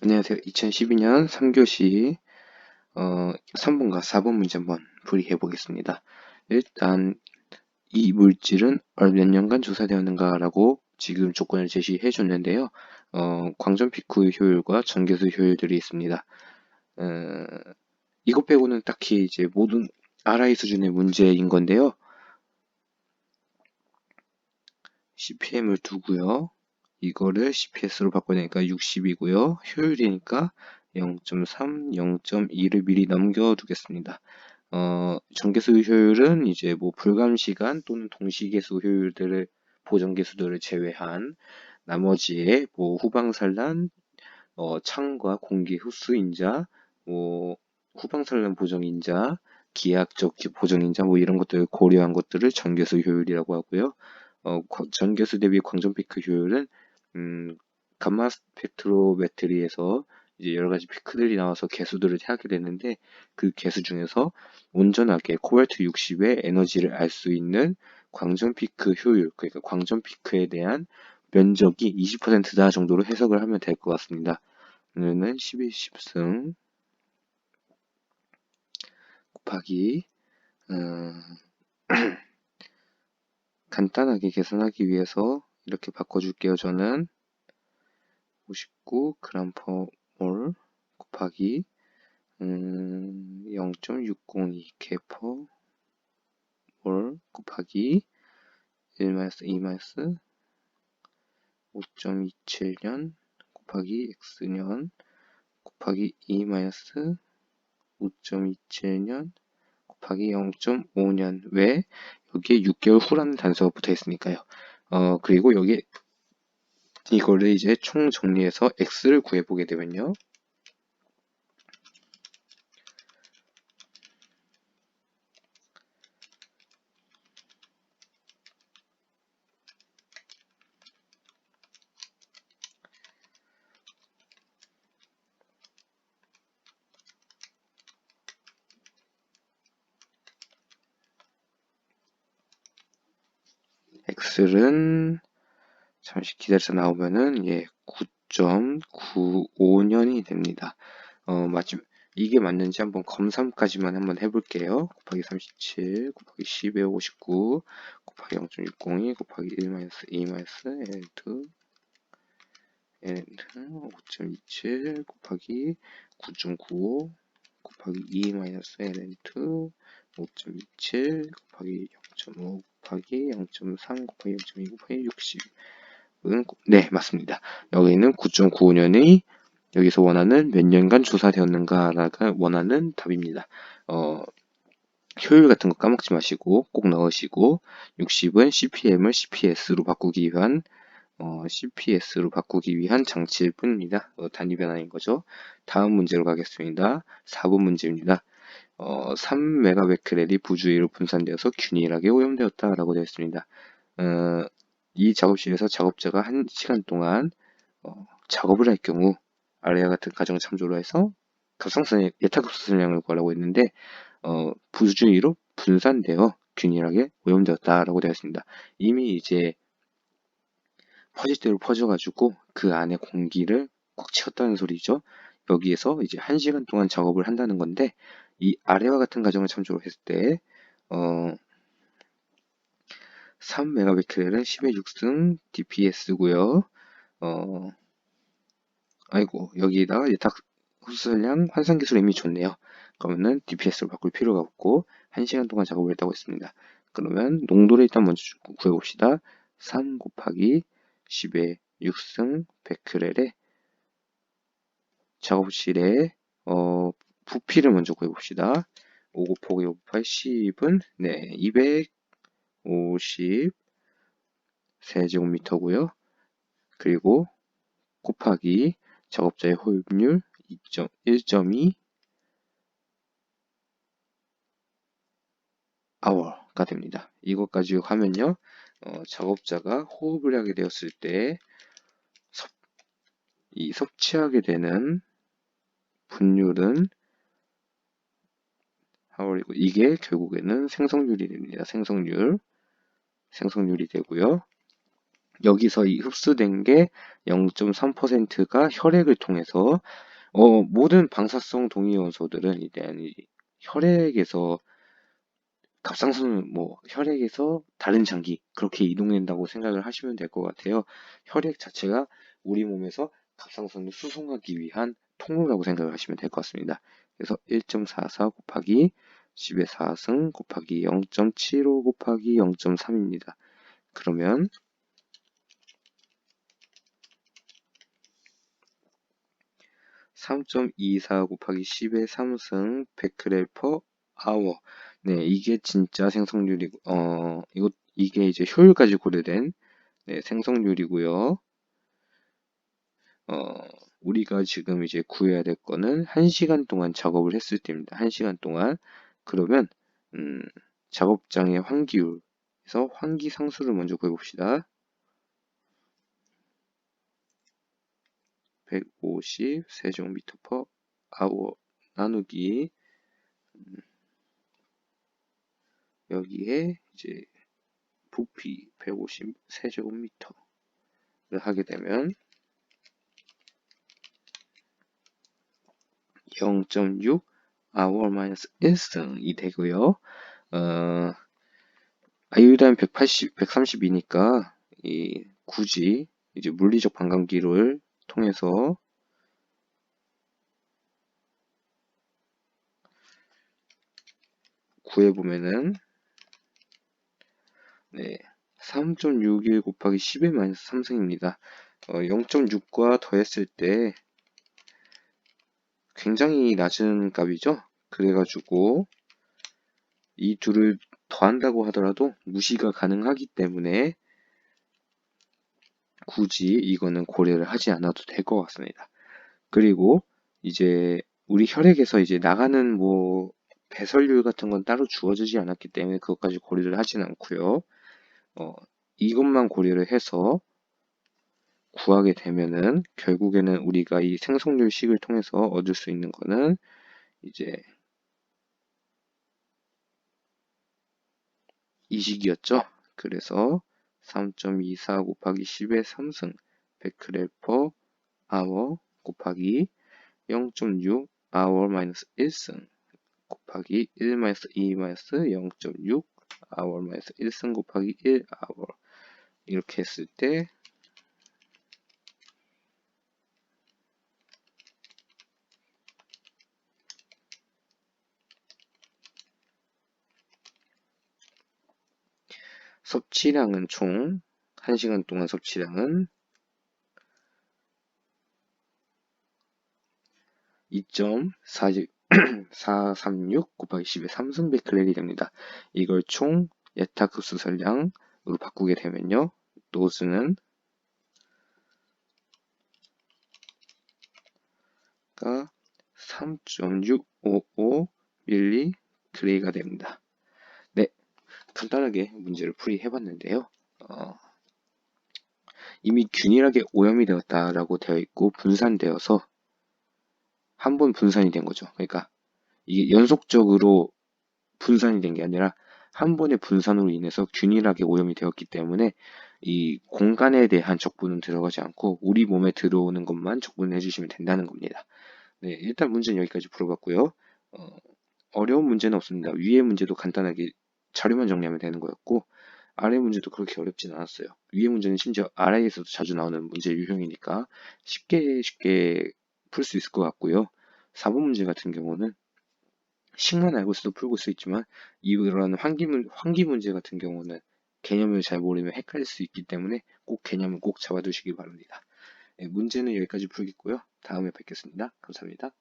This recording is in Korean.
안녕하세요. 2012년 3교시 어, 3번과 4번 문제 한번 풀이해 보겠습니다. 일단 이 물질은 몇 년간 조사되었는가 라고 지금 조건을 제시해 줬는데요. 어, 광전 피크 효율과 전개수 효율들이 있습니다. 어, 이것 빼고는 딱히 이제 모든 RI 수준의 문제인 건데요. CPM을 두고요. 이거를 CPS로 바꿔내니까 60이고요. 효율이니까 0.3, 0.2를 미리 넘겨두겠습니다. 어, 전개수 효율은 이제 뭐 불감 시간 또는 동시계수 효율들을 보정계수들을 제외한 나머지의 뭐 후방산란, 어, 창과 공기 흡수 인자, 뭐 후방산란 보정 인자, 기하학적 보정 인자 뭐 이런 것들을 고려한 것들을 전개수 효율이라고 하고요. 어, 전개수 대비 광전 피크 효율은 음, 감마 스펙트로메트리에서 이제 여러 가지 피크들이 나와서 개수들을 하게 되는데 그 개수 중에서 온전하게 코발트 60의 에너지를 알 수 있는 광전 피크 효율, 그러니까 광전 피크에 대한 면적이 20%다 정도로 해석을 하면 될 것 같습니다. 그러면은 12, 10승 곱하기 음, 간단하게 계산하기 위해서 이렇게 바꿔줄게요. 저는 59g/몰 곱하기 음, 0.602 개퍼 몰 곱하기 1-2 5.27년 곱하기 x년 곱하기 2-5.27년 곱하기 0.5년 왜 여기에 6개월 후라는 단서가 붙어 있으니까요. 어, 그리고 여기 이거를 이제 총 정리해서 x를 구해보게 되면요. X는 잠시 기다려서 나오면은 예 9.95년이 됩니다. 어 마침 이게 맞는지 한번 검삼까지만 한번 해볼게요. 곱하기 37 곱하기 10에 59 곱하기 0.602 곱하기 1 마이너스 2 마이너스 n2 n5.27 곱하기 9.95 곱하기 2 마이너스 ln2 5.27 곱하기 0.5 곱하기 0.3 곱하기 0.2 곱하기 60. 은, 네, 맞습니다. 여기는 9.95년이 여기서 원하는 몇 년간 조사되었는가가 원하는 답입니다. 어, 효율 같은 거 까먹지 마시고 꼭 넣으시고 60은 CPM을 CPS로 바꾸기 위한 어, CPS로 바꾸기 위한 장치일 뿐입니다. 어, 단위 변화인 거죠. 다음 문제로 가겠습니다. 4번 문제입니다. 어, 3메가베크렐이 부주의로 분산되어서 균일하게 오염되었다라고 되어 있습니다. 어, 이 작업실에서 작업자가 1시간 동안 어, 작업을 할 경우 아래와 같은 가정을 참조로 해서 갑상선의 예타급수량을 구하라고 했는데 어, 부주의로 분산되어 균일하게 오염되었다라고 되어 있습니다. 이미 이제 퍼질 대로 퍼져가지고 그 안에 공기를 꽉 채웠다는 소리죠. 여기에서 이제 1시간 동안 작업을 한다는 건데 이 아래와 같은 가정을 참조로 했을 때 어, 3메가베크렐은 10의 6승 DPS고요. 어, 아이고 여기다가 예탁 흡수량 환산 기술 이미 좋네요. 그러면은 DPS로 바꿀 필요가 없고 1시간 동안 작업을 했다고 했습니다. 그러면 농도를 일단 먼저 구해봅시다. 3 곱하기 10의 6승 베크렐에 작업실에 어, 부피를 먼저 구해봅시다. 5 곱하기 5 곱하기 10은 네, 250 세제곱미터고요. 그리고 곱하기 작업자의 호흡률 1.2 hour가 됩니다. 이것까지 하면요. 어, 작업자가 호흡을 하게 되었을 때이 섭취하게 되는 분율은 하월이고 이게 결국에는 생성률이 됩니다. 생성률 생성률이 되고요. 여기서 이 흡수된 게 0.3%가 혈액을 통해서 어, 모든 방사성 동위원소들은 일단 이 혈액에서 갑상선은 뭐 혈액에서 다른 장기 그렇게 이동된다고 생각을 하시면 될 것 같아요. 혈액 자체가 우리 몸에서 갑상선을 수송하기 위한 통로라고 생각을 하시면 될 것 같습니다. 그래서 1.44 곱하기 10의 4승 곱하기 0.75 곱하기 0.3입니다. 그러면 3.24 곱하기 10의 3승 100g per hour. 네, 이게 진짜 생성률이고, 어, 이거, 이게 이제 효율까지 고려된, 네, 생성률이고요. 어, 우리가 지금 이제 구해야 될 거는 1시간 동안 작업을 했을 때입니다. 1시간 동안. 그러면, 음, 작업장의 환기율에서 환기 상수를 먼저 구해봅시다. 150 세제곱미터 퍼 아워 나누기 음, 여기에 이제 부피 150 세제곱미터를 하게 되면 0.6 아워 마이너스 1승이 되고요. 어, 아이유단 180, 132니까 이 굳이 이제 물리적 반감기를 통해서 구해보면은 네, 3.61 곱하기 10의 마이너스 3승입니다. 어, 0.6과 더했을 때 굉장히 낮은 값이죠. 그래가지고 이 둘을 더한다고 하더라도 무시가 가능하기 때문에 굳이 이거는 고려를 하지 않아도 될 것 같습니다. 그리고 이제 우리 혈액에서 이제 나가는 뭐 배설률 같은 건 따로 주어지지 않았기 때문에 그것까지 고려를 하진 않고요. 어, 이것만 고려를 해서 구하게 되면은 결국에는 우리가 이 생성률 식을 통해서 얻을 수 있는 거는 이제 이 식이었죠. 그래서 3.24 곱하기 10의 3승 100g per hour 곱하기 0.6 hour 마이너스 1승 곱하기 1 마이너스 2 마이너스 0.6 hour 마이너스 1승 곱하기 1 hour 이렇게 했을 때 섭취량은 총 1시간 동안 섭취량은 2.436 곱하기 10의 3승 베클렐이 됩니다. 이걸 총 예탁흡수설량으로 바꾸게 되면요. 노즈는 가 3.655 밀리 그레이가 됩니다. 간단하게 문제를 풀이해봤는데요. 어, 이미 균일하게 오염이 되었다라고 되어 있고 분산되어서 한 번 분산이 된 거죠. 그러니까 이게 연속적으로 분산이 된 게 아니라 한 번의 분산으로 인해서 균일하게 오염이 되었기 때문에 이 공간에 대한 적분은 들어가지 않고 우리 몸에 들어오는 것만 적분해 주시면 된다는 겁니다. 네, 일단 문제는 여기까지 풀어봤고요. 어, 어려운 문제는 없습니다. 위의 문제도 간단하게 자료만 정리하면 되는 거였고 아래 문제도 그렇게 어렵진 않았어요. 위에 문제는 심지어 아래에서도 자주 나오는 문제 유형이니까 쉽게 쉽게 풀 수 있을 것 같고요. 4번 문제 같은 경우는 식만 알고 있어도 풀고 수 있지만 이런 환기, 문, 환기 문제 같은 경우는 개념을 잘 모르면 헷갈릴 수 있기 때문에 꼭 개념을 꼭 잡아두시기 바랍니다. 네, 문제는 여기까지 풀겠고요. 다음에 뵙겠습니다. 감사합니다.